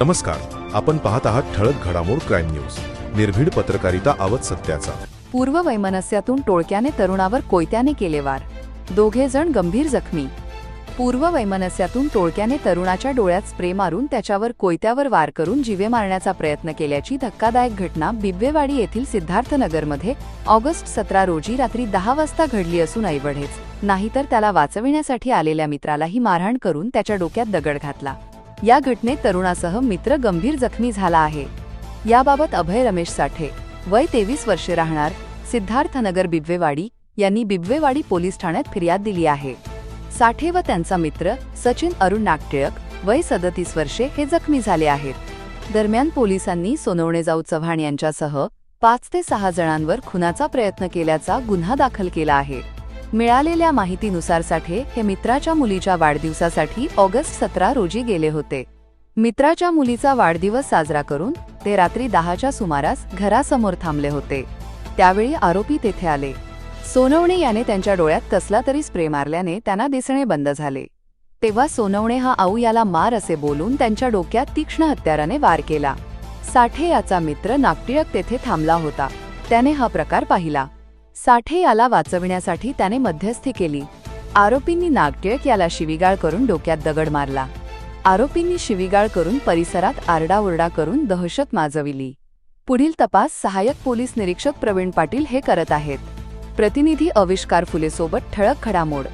नमस्कार आपण पाहत आहात ठळक घडामोड क्राईम न्यूज. निर्भीड पत्रकारिता आवत सत्याचा. पूर्व वैमनस्यातून टोळक्याने तरुणावर कोयत्याने केले वार. दोघे जण गंभीर जखमी. पूर्व वैमनस्यातून टोळक्याने तरुणाच्या डोळ्यात स्प्रे मारून त्याच्यावर कोयत्यावर वार करून जीवे मारण्याचा प्रयत्न केल्याची धक्कादायक घटना बिब्वेवाडी येथील सिद्धार्थनगरमध्ये ऑगस्ट सतरा रोजी रात्री दहा वाजता घडली असून ऐवढेच. नाहीतर त्याला वाचविण्यासाठी आलेल्या मित्रालाही मारहाण करून त्याच्या डोक्यात दगड घातला. या घटनेत तरुणासह मित्र गंभीर जखमी झाला आहे. याबाबत अभय रमेश साठे वय तेवीस वर्षे राहणार सिद्धार्थनगर बिब्वेवाडी यांनी बिब्वेवाडी पोलीस ठाण्यात फिर्याद दिली आहे. साठे व त्यांचा मित्र सचिन अरुण नागटिळक वय सदतीस वर्षे हे जखमी झाले आहेत. दरम्यान पोलिसांनी सोनवणेजाऊ चव्हाण यांच्यासह पाच ते सहा जणांवर खुनाचा प्रयत्न केल्याचा गुन्हा दाखल केला आहे. मिळालेल्या माहितीनुसार साठे हे मित्राच्या मुलीच्या वाढदिवसासाठी ऑगस्ट सतरा रोजी गेले होते. मित्राच्या मुलीचा वाढदिवस साजरा करून ते रात्री दहाच्या सुमारास घरासमोर थांबले होते. त्यावेळी आरोपी तेथे आले. सोनवणे याने त्यांच्या डोळ्यात कसला तरी स्प्रे मारल्याने त्यांना दिसणे बंद झाले. तेव्हा सोनवणे हा आऊ याला मार असे बोलून त्यांच्या डोक्यात तीक्ष्ण हत्याराने वार केला. साठे याचा मित्र नागटिळक तेथे थांबला होता. त्याने हा प्रकार पाहिला. साठे याला वाचविण्यासाठी त्याने मध्यस्थी केली. आरोपींनी नागटिळक याला शिवीगाळ करून डोक्यात दगड मारला. आरोपींनी शिवीगाळ करून परिसरात आरडाओरडा करून दहशत माजविली. पुढील तपास सहाय्यक पोलीस निरीक्षक प्रवीण पाटील हे करत आहेत. प्रतिनिधी अविष्कार फुलेसोबत ठळक घडामोड.